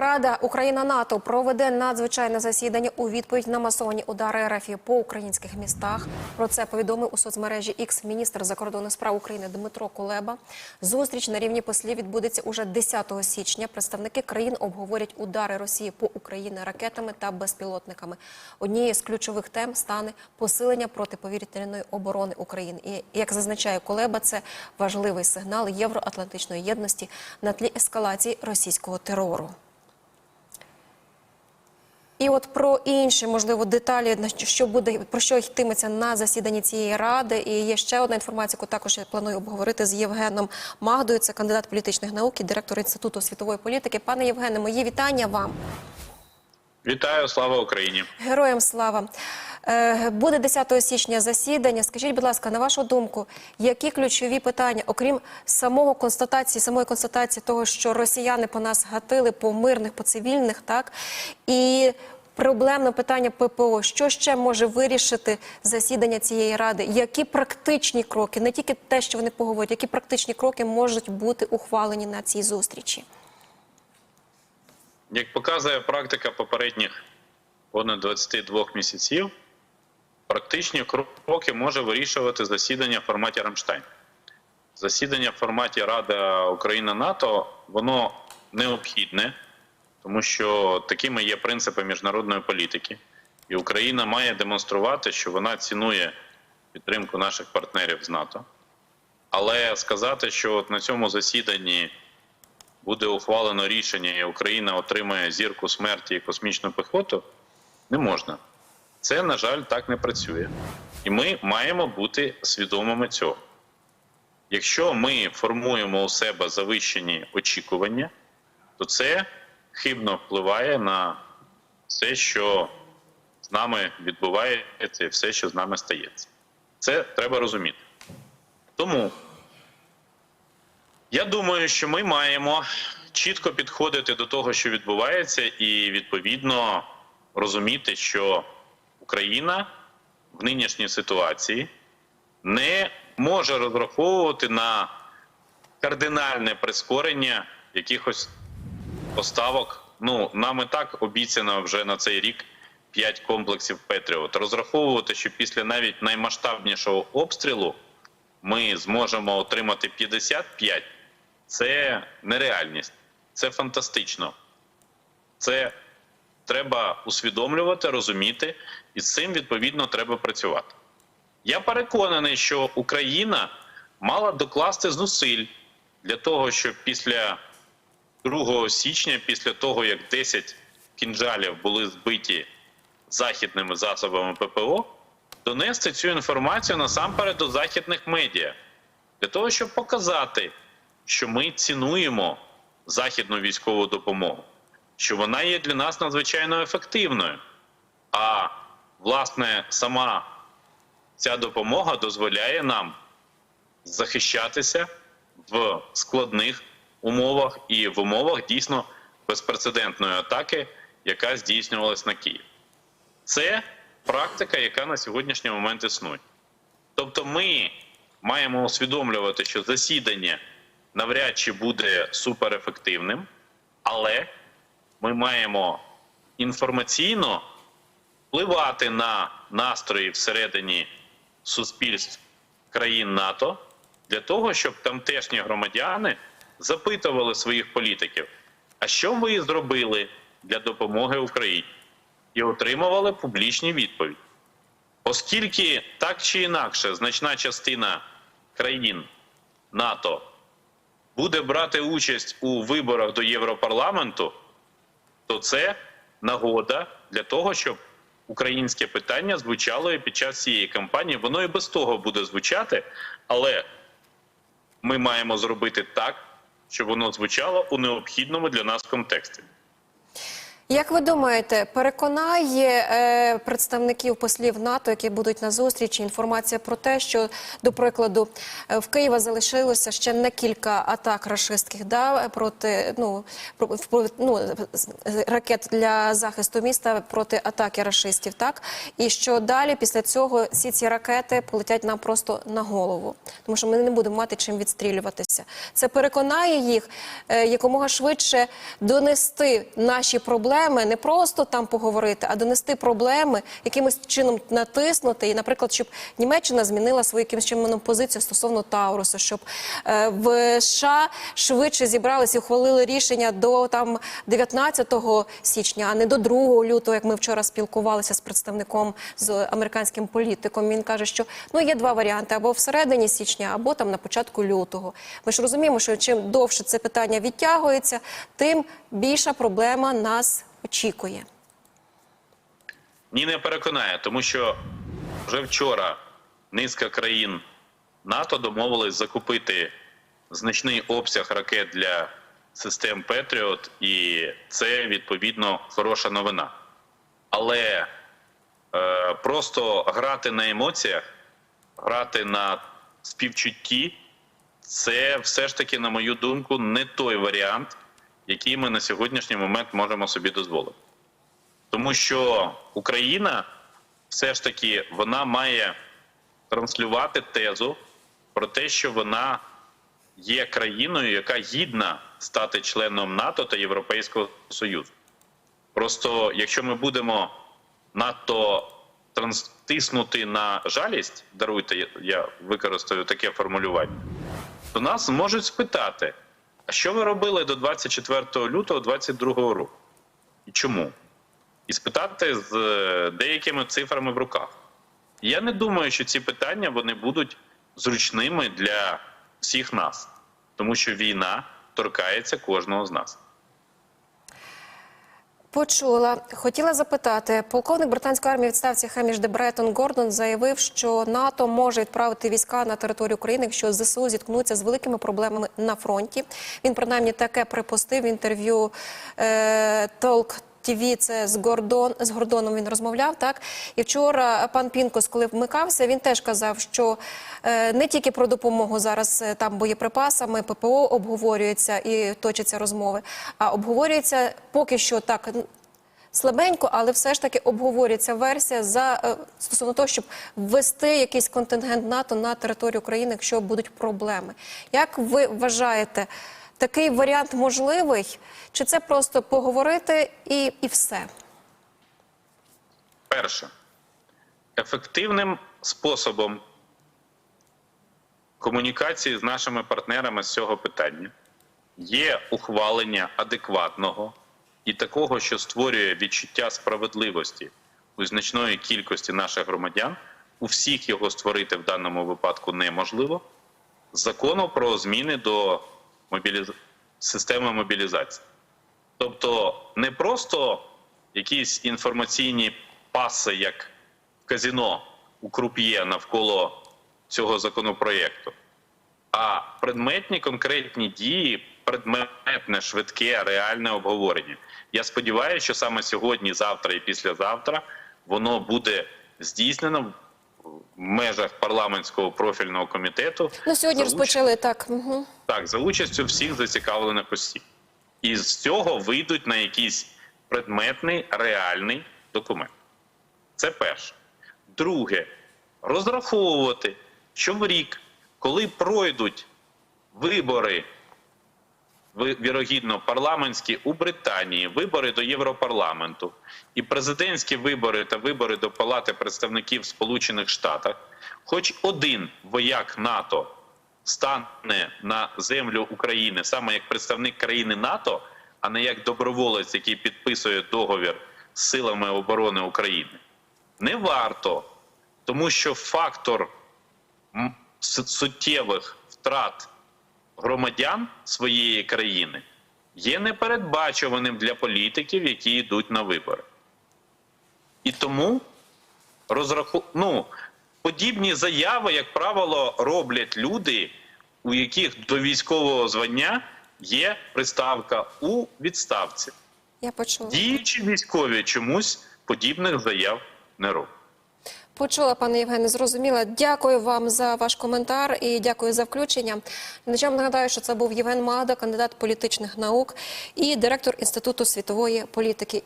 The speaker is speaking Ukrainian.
Рада Україна НАТО проведе надзвичайне засідання у відповідь на масовані удари РФ по українських містах. Про це повідомив у соцмережі X міністр закордонних справ України Дмитро Кулеба. Зустріч на рівні послів відбудеться уже 10 січня. Представники країн обговорять удари Росії по Україні ракетами та безпілотниками. Однією з ключових тем стане посилення протиповітряної оборони України. І як зазначає Кулеба, це важливий сигнал євроатлантичної єдності на тлі ескалації російського терору. І от про інші можливо деталі, що буде про що йтиметься на засіданні цієї ради. І є ще одна інформація, яку також я планую обговорити з Євгеном Магдою. Це кандидат політичних наук і директор інституту світової політики. Пане Євгене, мої вітання вам. Вітаю, слава Україні! Героям слава. Е, Буде 10 січня засідання. Скажіть, будь ласка, на вашу думку, які ключові питання, окрім самого констатації, самої констатації того, що росіяни по нас гатили по мирних, по цивільних, так і проблемне питання ППО, що ще може вирішити засідання цієї ради? Які практичні кроки, не тільки те, що вони поговорять, які практичні кроки можуть бути ухвалені на цій зустрічі? Як показує практика попередніх понад 22 місяців, практичні кроки може вирішувати засідання в форматі Рамштайн. Засідання в форматі Рада Україна НАТО воно необхідне, тому що такими є принципи міжнародної політики, і Україна має демонструвати, що вона цінує підтримку наших партнерів з НАТО. Але сказати, що от на цьому засіданні буде ухвалено рішення, і Україна отримає зірку смерті і космічну піхоту, не можна. Це, на жаль, так не працює. І ми маємо бути свідомими цього. Якщо ми формуємо у себе завищені очікування, то це хибно впливає на все, що з нами відбувається, і все, що з нами стається. Це треба розуміти. Тому я думаю, що ми маємо чітко підходити до того, що відбувається, і відповідно розуміти, що Україна в нинішній ситуації не може розраховувати на кардинальне прискорення якихось поставок. Ну, нам і так обіцяно вже на цей рік 5 комплексів Петріот. Розраховувати, що після навіть наймасштабнішого обстрілу ми зможемо отримати 55, це нереальність, це фантастично. Це треба усвідомлювати, розуміти, і з цим відповідно треба працювати. Я переконаний, що Україна мала докласти зусиль для того, щоб після 2 січня, після того як 10 кінжалів були збиті західними засобами ППО, донести цю інформацію насамперед до західних медіа, для того, щоб показати, що ми цінуємо західну військову допомогу, що вона є для нас надзвичайно ефективною. А власне сама ця допомога дозволяє нам захищатися в складних умовах і в умовах дійсно безпрецедентної атаки, яка здійснювалась на Київ. Це практика, яка на сьогоднішній момент існує. Тобто, ми маємо усвідомлювати, що засідання навряд чи буде суперефективним, але ми маємо інформаційно впливати на настрої всередині суспільств країн НАТО для того, щоб тамтешні громадяни запитували своїх політиків, а що ви зробили для допомоги Україні? І отримували публічні відповіді. Оскільки так чи інакше значна частина країн НАТО буде брати участь у виборах до Європарламенту, то це нагода для того, щоб українське питання звучало і під час цієї кампанії. Воно і без того буде звучати, але ми маємо зробити так, щоб воно звучало у необхідному для нас контексті. Як ви думаєте, переконає е, представників послів НАТО, які будуть на зустрічі, інформація про те, що до прикладу е, в Києва залишилося ще не кілька атак рашистських да, проти ну, про, ну, ракет для захисту міста проти атаки рашистів, так і що далі після цього всі ці ракети полетять нам просто на голову, тому що ми не будемо мати чим відстрілюватися. Це переконає їх е, якомога швидше донести наші проблеми, не просто там поговорити, а донести проблеми, якимось чином натиснути. І, наприклад, щоб Німеччина змінила свою якимось чином позицію стосовно Таурусу, щоб е, в США швидше зібралися і ухвалили рішення до там 19 січня, а не до 2 лютого, як ми вчора спілкувалися з представником з американським політиком. Він каже, що ну є два варіанти: або всередині січня, або там на початку лютого. Ми ж розуміємо, що чим довше це питання відтягується, тим більша проблема нас очікує. Ні, не переконає, тому що вже вчора низка країн НАТО домовились закупити значний обсяг ракет для систем Петріот, і це відповідно хороша новина. Але е, просто грати на емоціях, грати на співчутті, це все ж таки, на мою думку, не той варіант, який ми на сьогоднішній момент можемо собі дозволити. Тому що Україна все ж таки вона має транслювати тезу про те, що вона є країною, яка гідна стати членом НАТО та Європейського Союзу. Просто якщо ми будемо надто тиснути на жалість, даруйте, я використаю таке формулювання, то нас можуть спитати: а що ви робили до 24 лютого 2022 року? І чому? і спитати з е, деякими цифрами в руках. Я не думаю, що ці питання вони будуть зручними для всіх нас, тому що війна торкається кожного з нас. Почула. Хотіла запитати, полковник британської армії відставці Хеміш де Бреттон Гордон заявив, що НАТО може відправити війська на територію України, якщо ЗСУ зіткнуться з великими проблемами на фронті. Він принаймні таке припустив в інтерв'ю е, Толк. ТВ, це з Гордон з Гордоном він розмовляв. Так і вчора пан Пінкос, коли вмикався, він теж казав, що е, не тільки про допомогу зараз е, там боєприпасами, ППО обговорюється і точаться розмови, а обговорюється поки що так слабенько, але все ж таки обговорюється версія за е, стосовно того, щоб ввести якийсь контингент НАТО на територію України, якщо будуть проблеми. Як ви вважаєте, такий варіант можливий? Чи це просто поговорити і, і все? Перше, ефективним способом комунікації з нашими партнерами з цього питання є ухвалення адекватного і такого, що створює відчуття справедливості у значної кількості наших громадян. У всіх його створити в даному випадку неможливо. Закону про зміни до мобіліз... системи мобілізації. Тобто не просто якісь інформаційні паси, як казіно у круп'є навколо цього законопроєкту, а предметні конкретні дії, предметне, швидке, реальне обговорення. Я сподіваюся, що саме сьогодні, завтра і післязавтра воно буде здійснено в межах парламентського профільного комітету. Ну сьогодні за уч- розпочали так. Угу. так, за участю всіх зацікавлених осіб. І з цього вийдуть на якийсь предметний реальний документ. Це перше. Друге, розраховувати, що в рік, коли пройдуть вибори, ви- вірогідно, парламентські у Британії, вибори до Європарламенту і президентські вибори та вибори до Палати представників Сполучених Штатах, хоч один вояк НАТО стане на землю України саме як представник країни НАТО, а не як доброволець, який підписує договір з силами оборони України, не варто, тому що фактор суттєвих втрат громадян своєї країни є непередбачуваним для політиків, які йдуть на вибори. І тому розраху... ну, подібні заяви, як правило, роблять люди, у яких до військового звання є приставка у відставці. Я почула. Діючі військові чомусь подібних заяв не роблять. Почула, пане Євгене, зрозуміла. Дякую вам за ваш коментар і дякую за включення. Начам нагадаю, що це був Євген Мада, кандидат політичних наук і директор Інституту світової політики.